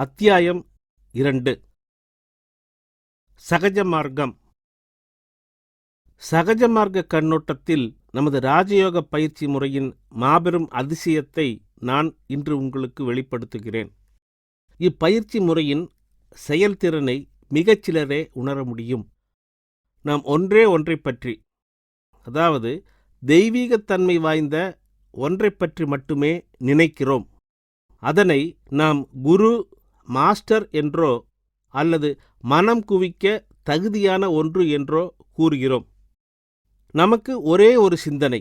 அத்தியாயம் இரண்டு. சகஜ மார்க்கம். சகஜ மார்க்க கண்ணோட்டத்தில் நமது ராஜயோக பயிற்சி முறையின் மாபெரும் அதிசயத்தை நான் இன்று உங்களுக்கு வெளிப்படுத்துகிறேன். இப்பயிற்சி முறையின் செயல்திறனை மிகச்சிலரே உணர முடியும். நாம் ஒன்றே ஒன்றைப் பற்றி அதாவது தெய்வீகத்தன்மை வாய்ந்த ஒன்றைப் பற்றி மட்டுமே நினைக்கிறோம். அதனை நாம் குரு மாஸ்டர் என்றோ அல்லது மனம் குவிக்க தகுதியான ஒன்று என்றோ கூறுகிறோம். நமக்கு ஒரே ஒரு சிந்தனை.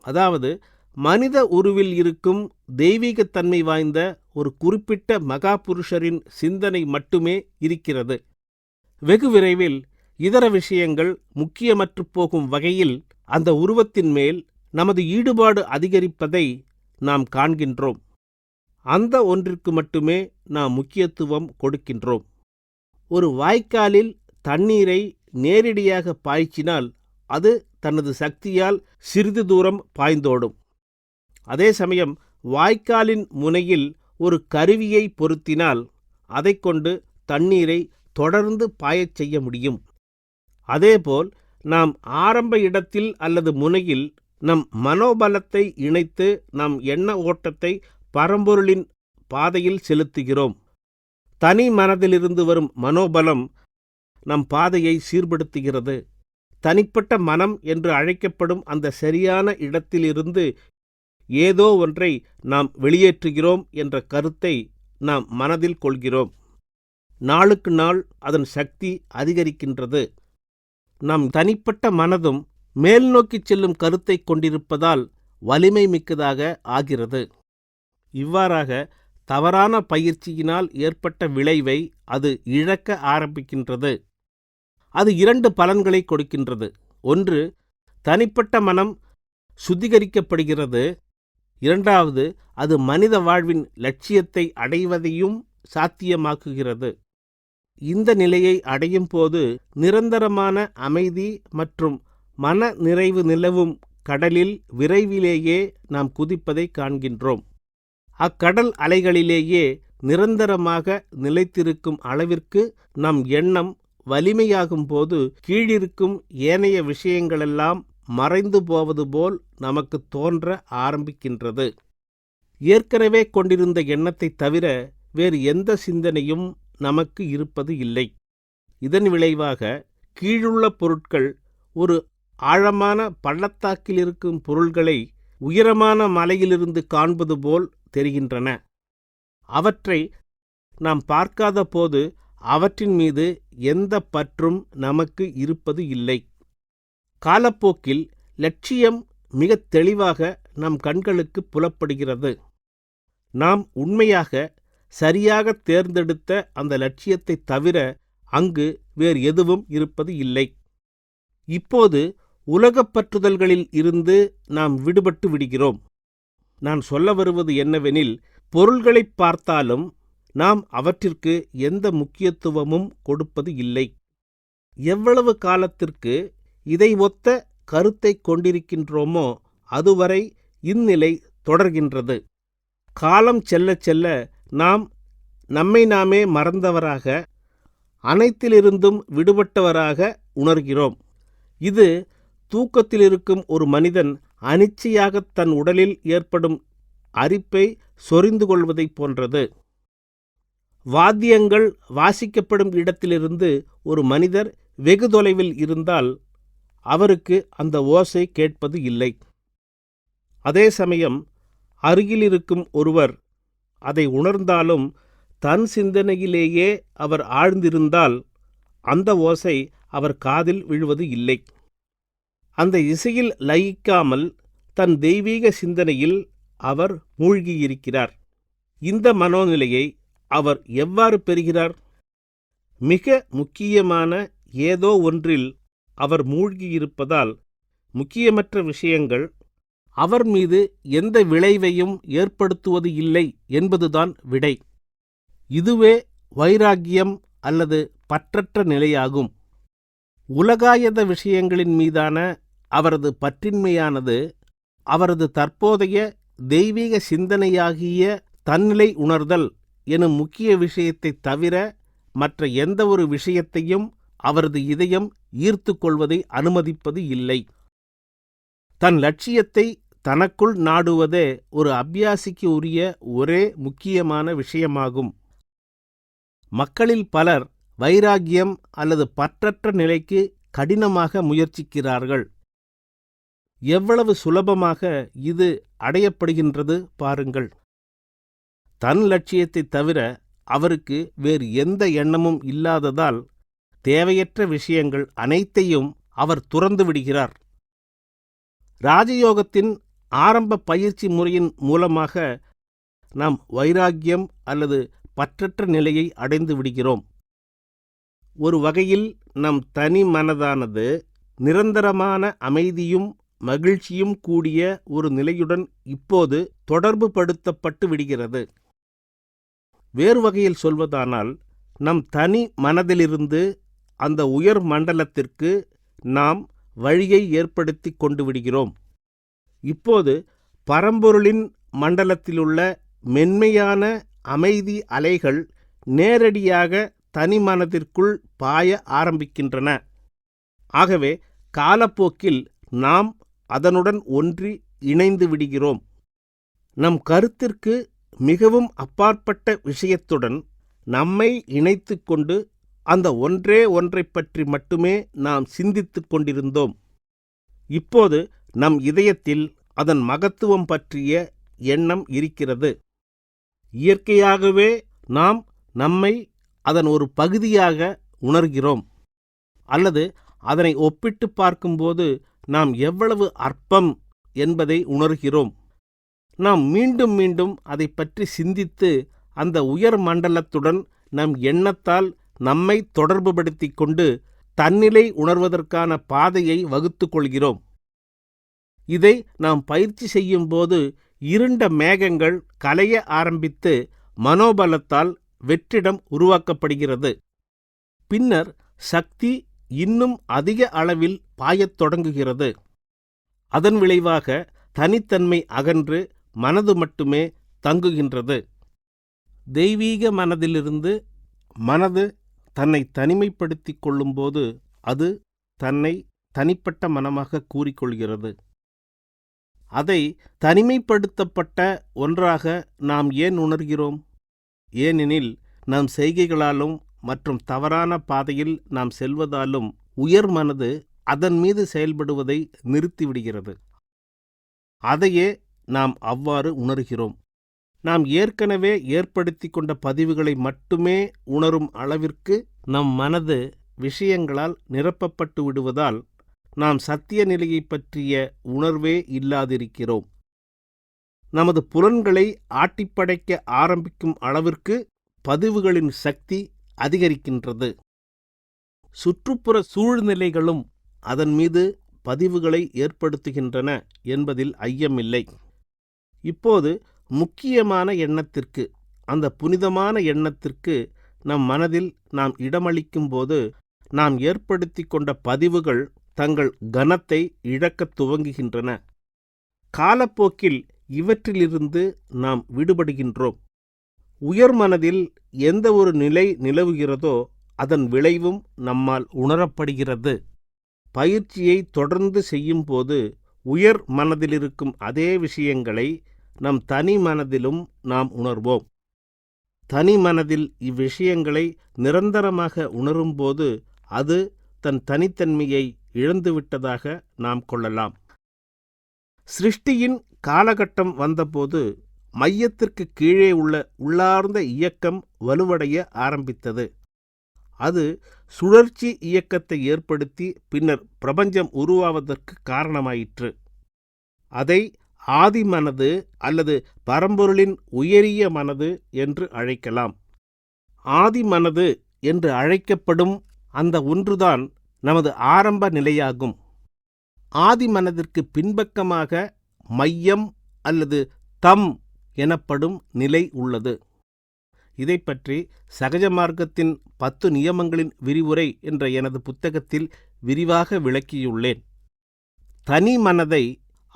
அதாவது மனித உருவில் இருக்கும் தெய்வீகத்தன்மை வாய்ந்த ஒரு குறிப்பிட்ட மகாபுருஷரின் சிந்தனை மட்டுமே இருக்கிறது. வெகு விரைவில் இதர விஷயங்கள் முக்கியமற்று போகும் வகையில் அந்த உருவத்தின் மேல் நமது ஈடுபாடு அதிகரிப்பதை நாம் காண்கின்றோம். அந்த ஒன்றிற்கு மட்டுமே நாம் முக்கியத்துவம் கொடுக்கின்றோம். ஒரு வாய்க்காலில் தண்ணீரை நேரடியாக பாய்ச்சினால் அது தனது சக்தியால் சிறிது தூரம் பாய்ந்தோடும். அதே சமயம் வாய்க்காலின் முனையில் ஒரு கருவியை பொருத்தினால் அதைக் கொண்டு தண்ணீரை தொடர்ந்து பாயச் செய்ய முடியும். அதேபோல் நாம் ஆரம்ப இடத்தில் அல்லது முனையில் நம் மனோபலத்தை இணைத்து நம் எண்ண ஓட்டத்தை பரம்பொருளின் பாதையில் செலுத்துகிறோம். தனி மனதிலிருந்து வரும் மனோபலம் நம் பாதையை சீர்படுத்துகிறது. தனிப்பட்ட மனம் என்று அழைக்கப்படும் அந்த சரியான இடத்திலிருந்து ஏதோ ஒன்றை நாம் வெளியேற்றுகிறோம் என்ற கருத்தை நாம் மனதில் கொள்கிறோம். நாளுக்கு நாள் அதன் சக்தி அதிகரிக்கின்றது. நம் தனிப்பட்ட மனதும் மேல் நோக்கிச் செல்லும் கருத்தை கொண்டிருப்பதால் வலிமை மிக்கதாக ஆகிறது. இவ்வாறாக தவறான பயிற்சியினால் ஏற்பட்ட விளைவை அது இழக்க ஆரம்பிக்கின்றது. அது இரண்டு பலன்களை கொடுக்கின்றது. ஒன்று தனிப்பட்ட மனம் சுத்திகரிக்கப்படுகிறது. இரண்டாவது அது மனித வாழ்வின் லட்சியத்தை அடைவதையும் சாத்தியமாக்குகிறது. இந்த நிலையை அடையும் போது நிரந்தரமான அமைதி மற்றும் மன நிறைவு நிலவும் கடலில் விரைவிலேயே நாம் குதிப்பதை காண்கின்றோம். அக்கடல் அலைகளிலேயே நிரந்தரமாக நிலைத்திருக்கும் அளவிற்கு நம் எண்ணம் வலிமையாகும் போது கீழிருக்கும் ஏனைய விஷயங்களெல்லாம் மறைந்து போவது போல் நமக்கு தோன்ற ஆரம்பிக்கின்றது. ஏற்கனவே கொண்டிருந்த எண்ணத்தை தவிர வேறு எந்த சிந்தனையும் நமக்கு இருப்பது இல்லை. இதன் விளைவாக கீழுள்ள பொருட்கள் ஒரு ஆழமான பள்ளத்தாக்கில் இருக்கும் பொருள்களை உயரமான மலையிலிருந்து காண்பது போல் தெரிகின்றன. அவற்றை நாம் பார்க்காத போது அவற்றின் மீது எந்த பற்றும் நமக்கு இருப்பது இல்லை. காலப்போக்கில் லட்சியம் மிக தெளிவாக நம் கண்களுக்கு புலப்படுகிறது. நாம் உண்மையாக சரியாக தேர்ந்தெடுத்த அந்த லட்சியத்தை தவிர அங்கு வேறு எதுவும் இருப்பது இல்லை. இப்போது உலகப் பற்றுதல்களில் இருந்து நாம் விடுபட்டு விடுகிறோம். நான் சொல்ல வருவது என்னவெனில் பொருள்களைப் பார்த்தாலும் நாம் அவற்றிற்கு எந்த முக்கியத்துவமும் கொடுப்பது இல்லை. எவ்வளவு காலத்திற்கு இதை ஒத்த கருத்தை கொண்டிருக்கின்றோமோ அதுவரை இந்நிலை தொடர்கின்றது. காலம் செல்ல செல்ல நாம் நம்மை நாமே மறந்தவராக அனைத்திலிருந்தும் விடுபட்டவராக உணர்கிறோம். இது தூக்கத்தில் இருக்கும் ஒரு மனிதன் அனிச்சையாக தன் உடலில் ஏற்படும் அரிப்பை சொரிந்து கொள்வதைப் போன்றது. வாத்தியங்கள் வாசிக்கப்படும் இடத்திலிருந்து ஒரு மனிதர் வெகு தொலைவில் இருந்தால் அவருக்கு அந்த ஓசை கேட்பது இல்லை. அதே சமயம் அருகில் இருக்கும் ஒருவர் அதை உணர்ந்தாலும் தன் சிந்தனையிலேயே அவர் ஆழ்ந்திருந்தால் அந்த ஓசை அவர் காதில் விழுவது இல்லை. அந்த இசையில் லயிக்காமல் தன் தெய்வீக சிந்தனையில் அவர் மூழ்கியிருக்கிறார். இந்த மனோநிலையை அவர் எவ்வாறு பெறுகிறார்? மிக முக்கியமான ஏதோ ஒன்றில் அவர் மூழ்கியிருப்பதால் முக்கியமற்ற விஷயங்கள் அவர் மீது எந்த விளைவையும் ஏற்படுத்துவது இல்லை என்பதுதான் விடை. இதுவே வைராக்கியம் அல்லது பற்றற்ற நிலையாகும். உலகாயத விஷயங்களின் மீதான அவரது பற்றின்மையானது அவரது தற்போதைய தெய்வீக சிந்தனையாகிய தன்னிலை உணர்தல் எனும் முக்கிய விஷயத்தை தவிர மற்ற எந்த ஒரு விஷயத்தையும் அவரது இதயம் ஈர்த்து கொள்வதை அனுமதிப்பது இல்லை. தன் லட்சியத்தை தனக்குள் நாடுவதே ஒரு அபியாசிக்கு உரிய ஒரே முக்கியமான விஷயமாகும். மக்களில் பலர் வைராகியம் அல்லது பற்றற்ற நிலைக்கு கடினமாக முயற்சிக்கிறார்கள். எவ்வளவு சுலபமாக இது அடையப்படுகின்றது பாருங்கள். தன் லட்சியத்தை தவிர அவருக்கு வேறு எந்த எண்ணமும் இல்லாததால் தேவையற்ற விஷயங்கள் அனைத்தையும் அவர் துறந்து விடுகிறார். ராஜயோகத்தின் ஆரம்ப பயிற்சி முறையின் மூலமாக நாம் வைராக்கியம் அல்லது பற்றற்ற நிலையை அடைந்து விடுகிறோம். ஒரு வகையில் நம் தனி மனதானது நிரந்தரமான அமைதியும் மகிழ்ச்சியும் கூடிய ஒரு நிலையுடன் இப்போது தொடர்பு படுத்தப்பட்டு விடுகிறது. வேறு வகையில் சொல்வதானால் நம் தனி மனதிலிருந்து அந்த உயர் மண்டலத்திற்கு நாம் வழியை ஏற்படுத்தி கொண்டு விடுகிறோம். இப்போது பரம்பொருளின் மண்டலத்திலுள்ள மென்மையான அமைதி அலைகள் நேரடியாக தனி மனதிற்குள் பாய ஆரம்பிக்கின்றன. ஆகவே காலப்போக்கில் நாம் அதனுடன் ஒன்றி இணைந்து விடுகிறோம். நம் கருத்திற்கு மிகவும் அப்பாற்பட்ட விஷயத்துடன் நம்மை இணைத்து கொண்டு அந்த ஒன்றே ஒன்றைப் பற்றி மட்டுமே நாம் சிந்தித்து கொண்டிருந்தோம். இப்போது நம் இதயத்தில் அதன் மகத்துவம் பற்றிய எண்ணம் இருக்கிறது. இயற்கையாகவே நாம் நம்மை அதன் ஒரு பகுதியாக உணர்கிறோம். அல்லது அதனை ஒப்பிட்டு பார்க்கும்போது நாம் எவ்வளவு அற்பம் என்பதை உணர்கிறோம். நாம் மீண்டும் மீண்டும் அதை பற்றி சிந்தித்து அந்த உயர் மண்டலத்துடன் நம் எண்ணத்தால் நம்மை தொடர்புபடுத்தி கொண்டு தன்னிலை உணர்வதற்கான பாதையை வகுத்து கொள்கிறோம். இதை நாம் பயிற்சி செய்யும்போது இருண்ட மேகங்கள் கலைய ஆரம்பித்து மனோபலத்தால் வெற்றிடம் உருவாக்கப்படுகிறது. பின்னர் சக்தி இன்னும் அதிக அளவில் பாயத் தொடங்குகிறது. அதன் விளைவாக தனித்தன்மை அகன்று மனது மட்டுமே தங்குகின்றது. தெய்வீக மனதிலிருந்து மனது தன்னை தனிமைப்படுத்தி கொள்ளும்போது அது தன்னை தனிப்பட்ட மனமாக கூறிக்கொள்கிறது. அதை தனிமைப்படுத்தப்பட்ட ஒன்றாக நாம் ஏன் உணர்கிறோம்? ஏனெனில் நம் செய்கைகளாலும் மற்றும் தவறான பாதையில் நாம் செல்வதாலும் உயர் மனது அதன் மீது செயல்படுவதை நிறுத்திவிடுகிறது. அதையே நாம் அவ்வாறு உணர்கிறோம். நாம் ஏற்கனவே ஏற்படுத்தி கொண்ட பதிவுகளை மட்டுமே உணரும் அளவிற்கு நம் மனது விஷயங்களால் நிரப்பப்பட்டு விடுவதால் நாம் சத்திய நிலையை பற்றிய உணர்வே இல்லாதிருக்கிறோம். நமது புலன்களை ஆட்டிப்படைக்க ஆரம்பிக்கும் அளவிற்கு பதிவுகளின் சக்தி அதிகரிக்கின்றது. சுற்றுப்புற சூழ்நிலைகளும் அதன் மீது பதிவுகளை ஏற்படுத்துகின்றன என்பதில் ஐயமில்லை. இப்போது முக்கியமான எண்ணத்திற்கு அந்த புனிதமான எண்ணத்திற்கு நம் மனதில் நாம் இடமளிக்கும்போது நாம் ஏற்படுத்தி கொண்ட பதிவுகள் தங்கள் கனத்தை இழக்கத் துவங்குகின்றன. காலப்போக்கில் இவற்றிலிருந்து நாம் விடுபடுகின்றோம். உயர் மனதில் எந்த ஒரு நிலை நிலவுகிறதோ அதன் விளைவும் நம்மால் உணரப்படுகிறது. பயிற்சியை தொடர்ந்து செய்யும்போது உயர் மனதிலிருக்கும் அதே விஷயங்களை நம் தனி மனதிலும் நாம் உணர்வோம். தனி மனதில் இவ்விஷயங்களை நிரந்தரமாக உணரும்போது அது தன் தனித்தன்மையை இழந்துவிட்டதாக நாம் கொள்ளலாம். சிருஷ்டியின் காலகட்டம் வந்தபோது மையத்திற்கு கீழே உள்ள உள்ளார்ந்த இயக்கம் வலுவடைய ஆரம்பித்தது. அது சுழற்சி இயக்கத்தை ஏற்படுத்தி பின்னர் பிரபஞ்சம் உருவாவதற்கு காரணமாயிற்று. அதை ஆதி மனது அல்லது பரம்பொருளின் உயரிய மனது என்று அழைக்கலாம். ஆதி மனது என்று அழைக்கப்படும் அந்த ஒன்றுதான் நமது ஆரம்ப நிலையாகும். ஆதி மனதிற்கு பின்பக்கமாக மையம் அல்லது தம் எனப்படும் நிலை உள்ளது. இதை பற்றி சகஜ மார்க்கத்தின் பத்து நியமங்களின் விரிவுரை என்ற எனது புத்தகத்தில் விரிவாக விளக்கியுள்ளேன். தனி மனதை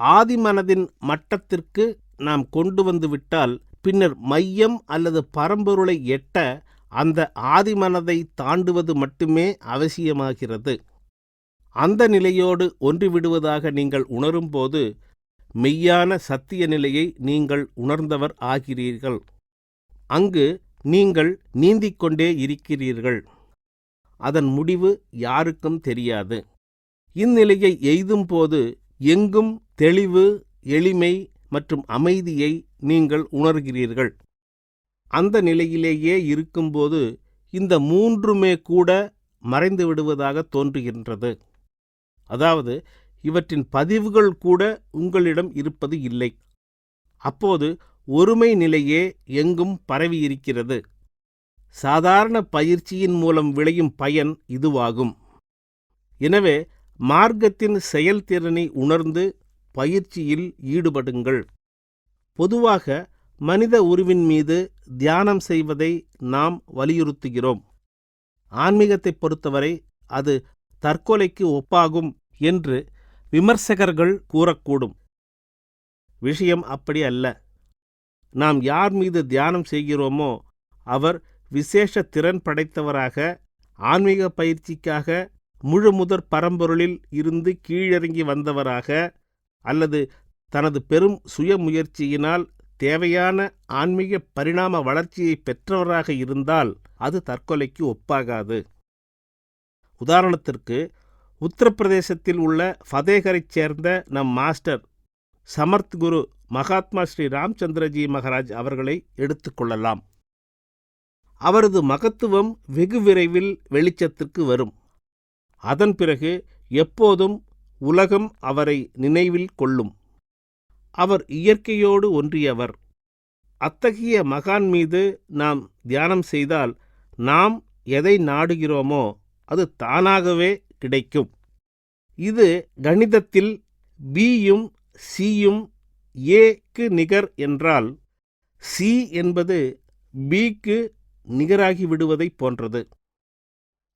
ஆதி மனதின் மட்டத்திற்கு நாம் கொண்டு வந்துவிட்டால் பின்னர் மையம் அல்லது பரம்பொருளை எட்ட அந்த ஆதிமனதை தாண்டுவது மட்டுமே அவசியமாகிறது. அந்த நிலையோடு ஒன்றிவிடுவதாக நீங்கள் உணரும்போது மெய்யான சத்திய நிலையை நீங்கள் உணர்ந்தவர் ஆகிறீர்கள். அங்கு நீங்கள் நீந்திக் கொண்டே இருக்கிறீர்கள். அதன் முடிவு யாருக்கும் தெரியாது. இந்நிலையை எய்தும்போது எங்கும் தெளிவு எளிமை மற்றும் அமைதியை நீங்கள் உணர்கிறீர்கள். அந்த நிலையிலேயே இருக்கும்போது இந்த மூன்றுமே கூட மறைந்து விடுவதாக தோன்றுகின்றது. அதாவது இவற்றின் பதிவுகள் கூட உங்களிடம் இருப்பது இல்லை. அப்போது ஒருமை நிலையே எங்கும் பரவியிருக்கிறது. சாதாரண பயிற்சியின் மூலம் விளையும் பயன் இதுவாகும். எனவே மார்க்கத்தின் செயல்திறனை உணர்ந்து பயிற்சியில் ஈடுபடுங்கள். பொதுவாக மனித உருவின் மீது தியானம் செய்வதை நாம் வலியுறுத்துகிறோம். ஆன்மீகத்தை பொறுத்தவரை அது தற்கொலைக்கு ஒப்பாகும் என்று விமர்சகர்கள் கூறக்கூடும். விஷயம் அப்படி அல்ல. நாம் யார் மீது தியானம் செய்கிறோமோ அவர் விசேஷ திறன் படைத்தவராக ஆன்மீக பயிற்சிக்காக முழு முதற் பரம்பொருளில் இருந்து கீழிறங்கி வந்தவராக அல்லது தனது பெரும் சுய முயற்சியினால் தேவையான ஆன்மீக பரிணாம வளர்ச்சியை பெற்றவராக இருந்தால் அது தற்கொலைக்கு ஒப்பாகாது. உதாரணத்திற்கு உத்தரப்பிரதேசத்தில் உள்ள ஃபதேகரைச் சேர்ந்த நம் மாஸ்டர் சமர்த் குரு மகாத்மா ஸ்ரீ ராம்சந்திரஜி மகாராஜ் அவர்களை எடுத்துக்கொள்ளலாம் அவரது மகத்துவம் வெகு விரைவில் வெளிச்சத்திற்கு வரும். அதன் பிறகு எப்போதும் உலகம் அவரை நினைவில் கொள்ளும். அவர் இயற்கையோடு ஒன்றியவர். அத்தகைய மகான் மீது நாம் தியானம் செய்தால் நாம் எதை நாடுகிறோமோ அது தானாகவே கிடைக்கும். இது கணிதத்தில் பியும் சியும் ஏக்கு நிகர் என்றால் சி என்பது பிக்கு நிகராகி விடுவதைப் போன்றது.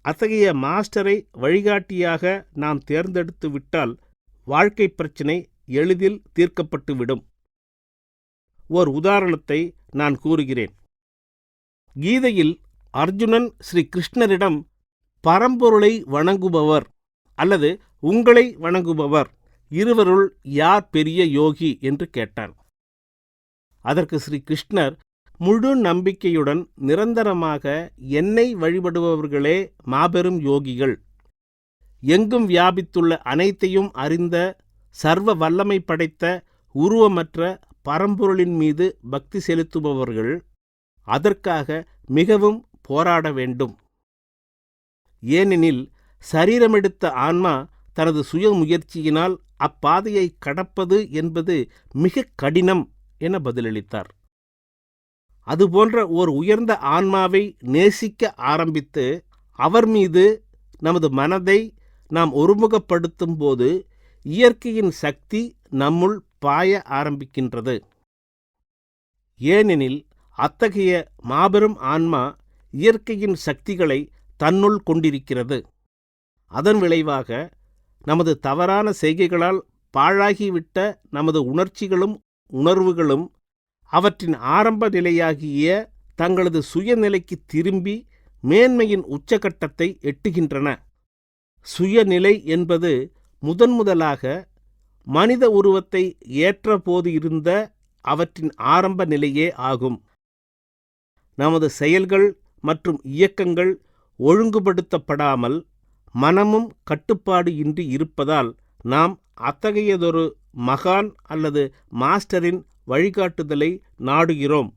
அத்தகைய மாஸ்டரை வழிகாட்டியாக நாம் தேர்ந்தெடுத்து விட்டால் வாழ்க்கை பிரச்சினை எளிதில் தீர்க்கப்பட்டுவிடும் ஓர் உதாரணத்தை நான் கூறுகிறேன். கீதையில் அர்ஜுனன் ஸ்ரீ கிருஷ்ணரிடம் பரம்பொருளை வணங்குபவர் அல்லது உங்களை வணங்குபவர். இருவருள் யார் பெரிய யோகி என்று கேட்டான் அதற்கு ஸ்ரீ கிருஷ்ணர் முழு நம்பிக்கையுடன் நிரந்தரமாக என்னை வழிபடுபவர்களே மாபெரும் யோகிகள். எங்கும் வியாபித்துள்ள அனைத்தையும் அறிந்த சர்வ வல்லமை படைத்த உருவமற்ற பரம்பொருளின் மீது பக்தி செலுத்துபவர்கள் அதற்காக மிகவும் போராட வேண்டும். ஏனெனில் சரீரமெடுத்த ஆன்மா தனது சுய முயற்சியினால் அப்பாதையை கடப்பது என்பது மிக கடினம் என பதிலளித்தார். அதுபோன்ற ஓர் உயர்ந்த ஆன்மாவை நேசிக்க ஆரம்பித்து அவர் மீது நமது மனதை நாம் ஒருமுகப்படுத்தும் போது இயற்கையின் சக்தி நம்முள் பாய ஆரம்பிக்கின்றது. ஏனெனில் அத்தகைய மாபெரும் ஆன்மா இயற்கையின் சக்திகளை தன்னுள் கொண்டிருக்கிறது. அதன் விளைவாக நமது தவறான செய்கைகளால் பாழாகிவிட்ட நமது உணர்ச்சிகளும் உணர்வுகளும் அவற்றின் ஆரம்ப நிலையாகிய தங்களது சுயநிலைக்கு திரும்பி மேன்மையின் உச்சகட்டத்தை எட்டுகின்றன. சுயநிலை என்பது முதன்முதலாக மனித உருவத்தை ஏற்றபோது இருந்த அவற்றின் ஆரம்ப நிலையே ஆகும். நமது செயல்கள் மற்றும் இயக்கங்கள் ஒழுங்குபடுத்தப்படாமல் மனமும் கட்டுப்பாடு இன்றி இருப்பதால் நாம் அத்தகையதொரு மகான் அல்லது மாஸ்டரின் வழிகாட்டுதலை நாடுகிறோம்.